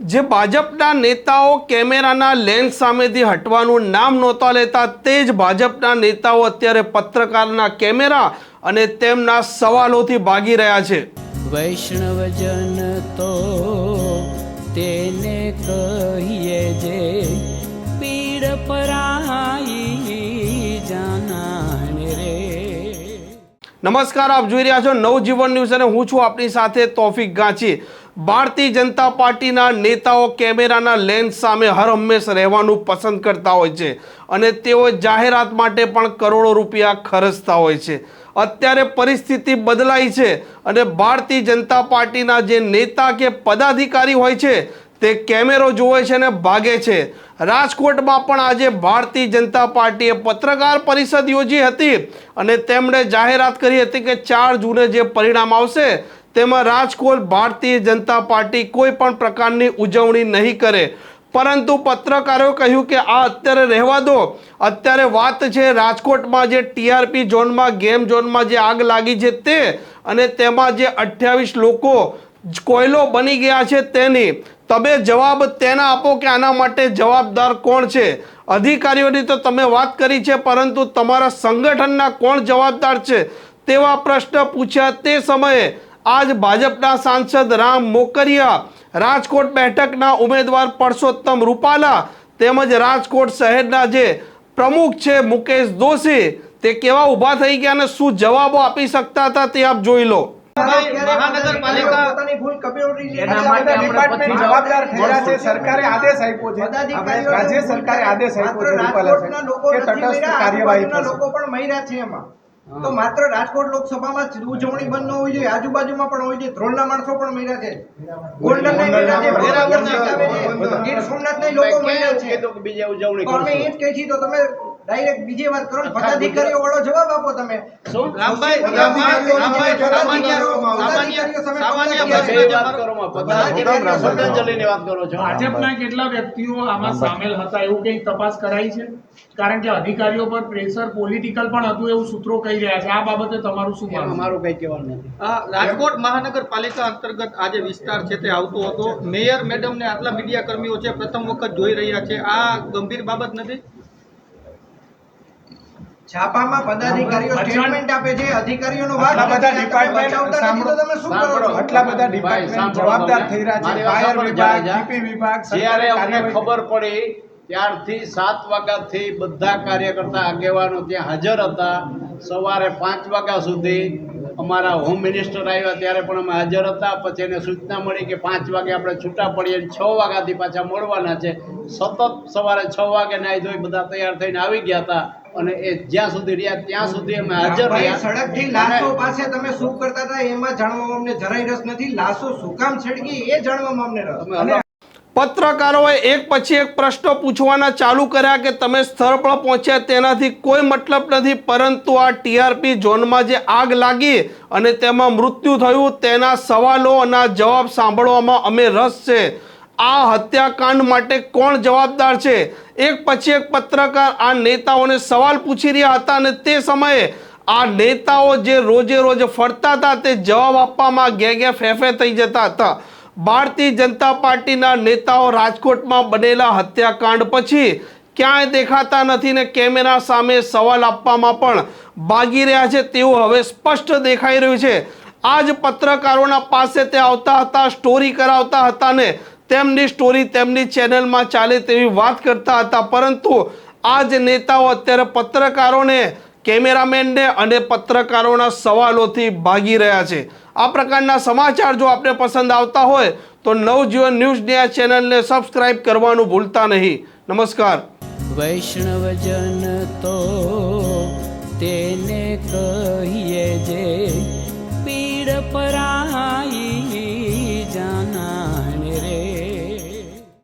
જે ભાજપના નેતાઓ કેમેરાના લેન્સ સામેથી હટવાનું નામ નહોતા લેતા તે જ ભાજપના નેતાઓ અત્યારે પત્રકારના કેમેરા અને તેમના સવાલોથી ભાગી રહ્યા છે. વૈષ્ણવજન તો તેને કહીએ જે પીડ પરાઈ જાનાને રે. નમસ્કાર આપ જોઈ રહ્યા છો નવજીવન ન્યૂઝ અને હું છું આપની સાથે તોફિક ગાંચી. ભારતીય જનતા પાર્ટીના નેતાઓ કેમેરાના લેન્સ સામે હર હંમેશ રહેવાનું પસંદ કરતા હોય છે અને તેઓ જાહેરાત માટે પણ કરોડો રૂપિયા ખર્ચતા હોય છે. અત્યારે પરિસ્થિતિ બદલાઈ છે અને ભારતીય જનતા પાર્ટીના જે નેતા કે પદાધિકારી હોય છે, તે કેમેરો જોવે છે અને ભાગે છે. રાજકોટમાં પણ આજે ભારતીય જનતા પાર્ટીએ પત્રકાર પરિષદ યોજી હતી અને તેમણે જાહેરાત કરી હતી કે ચાર જૂને જે પરિણામ આવશે તેમાં રાજકોટ, ભારતીય જનતા પાર્ટી કોઈ પણ પ્રકારની ઉજવણી નહીં કરે. પરંતુ પત્રકારોએ કહ્યું કે આ અત્યારે રહેવા દો. અત્યારે વાત છે રાજકોટમાં જે ટીઆરપી ઝોનમાં, ગેમ ઝોનમાં જે આગ લાગી છે તે અને તેમાં જે અઠ્યાવીસ લોકો કોયલો બની ગયા છે તેની. તમે જવાબ તેના આપો કે આના માટે જવાબદાર કોણ છે? અધિકારીઓની તો તમે વાત કરી છે, પરંતુ તમારા સંગઠનના કોણ જવાબદાર છે તેવા પ્રશ્ન પૂછ્યા તે સમયે આજ ભાજપના સાંસદ રામ મોકરિયા રાજકોટ બેઠકના ઉમેદવાર પરસોત્તમ રૂપાલા તેમજ રાજકોટ શહેરના જે પ્રમુખ છે મુકેશ દોશી તે કેવા ઊભા થઈ ગયા અને શું જવાબો આપી શકતા હતા તે આપ જોઈ લો. મહાનગરપાલિકા પોતાની ભૂલ કબૂલી લે. એના માટે આપણે ડિપાર્ટમેન્ટ પછી જવાબદાર છે. સરકારે આદેશ આપ્યો છે. રાજ્ય સરકારે આદેશ આપ્યો છે માત્ર રૂપાલા રાજકોટના સાહેબ, લોકો કે તટસ્થ કાર્યવાહી લોકો પણ મર્યા છે એમાં. તો માત્ર રાજકોટ લોકસભામાં જ ઉજવણી બંધ ન હોવી જોઈએ. આજુબાજુમાં પણ હોવી જોઈએ ધ્રોલના માણસો પણ મર્યા છે. ગોલ્ડન મર્યા છે. ગીર સોમનાથના લોકો મર્યા છે. બીજા ઉજવણી તમે અમે એ જ કહે છે તો તમે ડાયરેક્ટ બીજી વાત કરો પદાધિકારીઓ વાળો જવાબ આપો તમે. ભાજપના કેટલા વ્યક્તિઓ આમાં સામેલ હતા એવું કંઈક તપાસ કરાઈ છે? કારણ કે અધિકારીઓ પર પ્રેશર પોલિટિકલ પણ હતું એવું સૂત્રો કહી રહ્યા છે. આ બાબતે તમારું શું માનવું? મારું કઈ કહેવાનું નથી. રાજકોટ મહાનગરપાલિકા અંતર્ગત આ જે વિસ્તાર છે તે આવતો હતો. મેયર મેડમને આટલા મીડિયા કર્મીઓ છે પ્રથમ વખત જોઈ રહ્યા છે. આ ગંભીર બાબત નથી? છાપામાં પદાધિકારીઓ સ્ટેટમેન્ટ આપે છે અધિકારીઓનો આટલા બધા ડિપાર્ટમેન્ટ સાંભળો. તમે શું કરો છો? આટલા બધા ડિપાર્ટમેન્ટ જવાબદાર થઈ રહ્યા છે. ફાયર વિભાગ જીપી વિભાગ જ્યારે અમને ખબર પડી ત્યારથી સાત વાગ્યાથી બધા કાર્યકર્તા આગેવાનો ત્યાં હાજર હતા. સવારે પાંચ વાગ્યા સુધી અમારા હોમ મિનિસ્ટર આવ્યા ત્યારે પણ અમે હાજર હતા. પછી એને સૂચના મળી કે પાંચ વાગે આપણે છૂટા પડીએ અને છ વાગ્યાથી પાછા મળવાના છે. સતત સવારે છ વાગે નાહી ધોઈ બધા તૈયાર થઈને આવી ગયા હતા. અને એ જ્યાં સુધી રહ્યા ત્યાં સુધી અમે હાજર રહ્યા. સડકથી લાશો પાસે તમે શું કરતા હતા એમાં જાણવામાં અમને જરાય રસ નથી. લાશો શું કામ છડકી એ જાણવામાં અમને રસ. પત્રકારોએ એક પછી એક પ્રશ્નો પૂછવાના ચાલુ કર્યા કે તમે સ્થળ પર પહોંચ્યા તેનાથી કોઈ મતલબ નથી પરંતુ આ ટીઆરપી ઝોનમાં જે આગ લાગી અને તેમાં મૃત્યુ થયું તેના સવાલો અને જવાબ સાંભળવામાં અમે રસ છે. આ હત્યાકાંડ માટે કોણ જવાબદાર છે? એક પછી એક પત્રકાર આ નેતાઓને સવાલ પૂછી રહ્યા હતા અને તે સમયે આ નેતાઓ જે રોજે રોજ ફરતા હતા તે જવાબ આપવામાં ગે ફેફે થઈ જતા હતા. ભારતીય જનતા પાર્ટીના નેતાઓ રાજકોટમાં બનેલા હત્યાકાંડ પછી ક્યાંય દેખાતા નથી ને કેમેરા સામે સવાલ આપવામાં પણ ભાગી રહ્યા છે તેવું હવે સ્પષ્ટ દેખાઈ રહ્યું છે. આ જ પત્રકારોના પાસે તે આવતા હતા, સ્ટોરી કરાવતા હતા ને તેમની સ્ટોરી તેમની ચેનલમાં ચાલે તેવી વાત કરતા હતા. પરંતુ આ જ નેતાઓ અત્યારે પત્રકારોને, કેમેરામેનને અને પત્રકારોના સવાલોથી ભાગી રહ્યા છે. આ પ્રકારના સમાચાર જો આપને પસંદ આવતા હોય, તો નવજીવન ન્યૂઝની આ ચેનલને સબસ્ક્રાઇબ કરવાનું ભૂલતા નહીં. નમસ્કાર. વૈષ્ણવજન તો તેને કહીએ જે